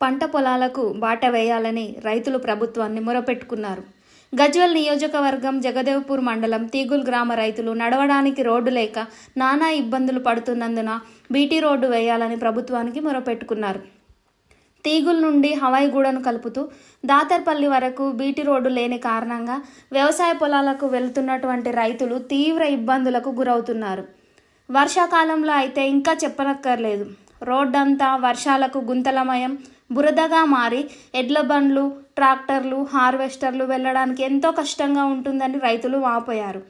పంట పొలాలకు బాట వేయాలని రైతులు ప్రభుత్వాన్ని మొరపెట్టుకున్నారు. గజ్వల్ నియోజకవర్గం జగదేవ్పూర్ మండలం తీగుల్ గ్రామ రైతులు నడవడానికి రోడ్డు లేక నానా ఇబ్బందులు పడుతున్నందున బీటీ రోడ్డు వేయాలని ప్రభుత్వానికి మొరపెట్టుకున్నారు. తీగుల్ నుండి హవాయిగూడను కలుపుతూ దాతర్పల్లి వరకు బీటీ రోడ్డు లేని కారణంగా వ్యవసాయ పొలాలకు వెళ్తున్నటువంటి రైతులు తీవ్ర ఇబ్బందులకు గురవుతున్నారు. వర్షాకాలంలో అయితే ఇంకా చెప్పనక్కర్లేదు. రోడ్డంతా వర్షాలకు గుంతలమయం. బురదగా మారి ఎడ్ల బండ్లు ట్రాక్టర్లు హార్వెస్టర్లు వెళ్ళడానికి ఎంతో కష్టంగా ఉంటుందని రైతులు వాపోయారు.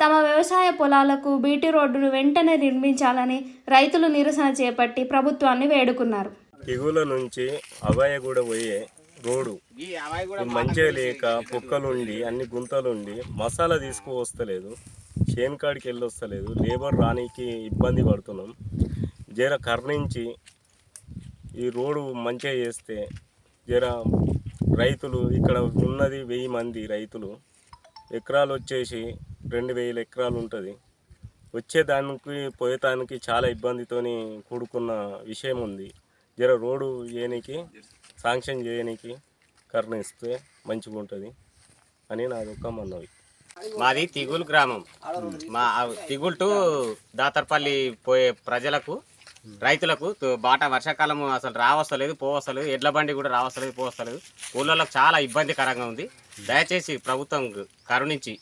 తమ వ్యవసాయ పొలాలకు బీటీ రోడ్డును వెంటనే నిర్మించాలని రైతులు నిరసన చేపట్టి ప్రభుత్వాన్ని వేడుకున్నారు. దిగుల నుంచి అభయగూడ పోయే రోడ్డు. ఇది మంచిగా లేక పొక్కలుండి అన్ని గుంతలుండి మసాలా తీసుకువస్తలేదు చేను కాడికి వెళ్ళి వస్తలేదు లేబర్ రానికి ఇబ్బంది పడుతున్నాం. జర కర్ణించి ఈ రోడ్డు మంచిగా చేస్తే జర రైతులు ఇక్కడ ఉన్నది వెయ్యి మంది రైతులు. ఎకరాలు వచ్చేసి రెండు వేల ఎకరాలు ఉంటుంది. వచ్చేదానికి పోయేదానికి చాలా ఇబ్బందితోని కూడుకున్న విషయం ఉంది. జర రోడ్డు చేయనికి శాంక్షన్ చేయనికి కరుణిస్తే మంచిగా ఉంటుంది అని నా ఒక మనవి. మాది తిగులు గ్రామం. మా తిగుల్ టు దాతర్పల్లి పోయే ప్రజలకు రైతులకు బాట వర్షాకాలం అసలు రావస్తలేదు పోవస్తలేదు ఎడ్ల బండి కూడా రావస్తలేదు పోవస్తలేదు. ఊళ్ళోకి చాలా ఇబ్బందికరంగా ఉంది. దయచేసి ప్రభుత్వం కరుణించి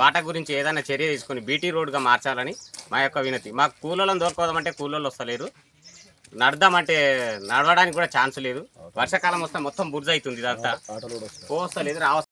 బాట గురించి ఏదైనా చర్య తీసుకొని బీటీ రోడ్గా మార్చాలని మా యొక్క వినతి. మాకు కూలోళ్ళని దొరకదామంటే కూలోళ్ళు వస్తలేరు. నడదామంటే నడవడానికి కూడా ఛాన్స్ లేదు. వర్షాకాలం వస్తే మొత్తం బుర్జ అవుతుంది ఇదంతా. పోవస్తలేదు రావస్తలేదు.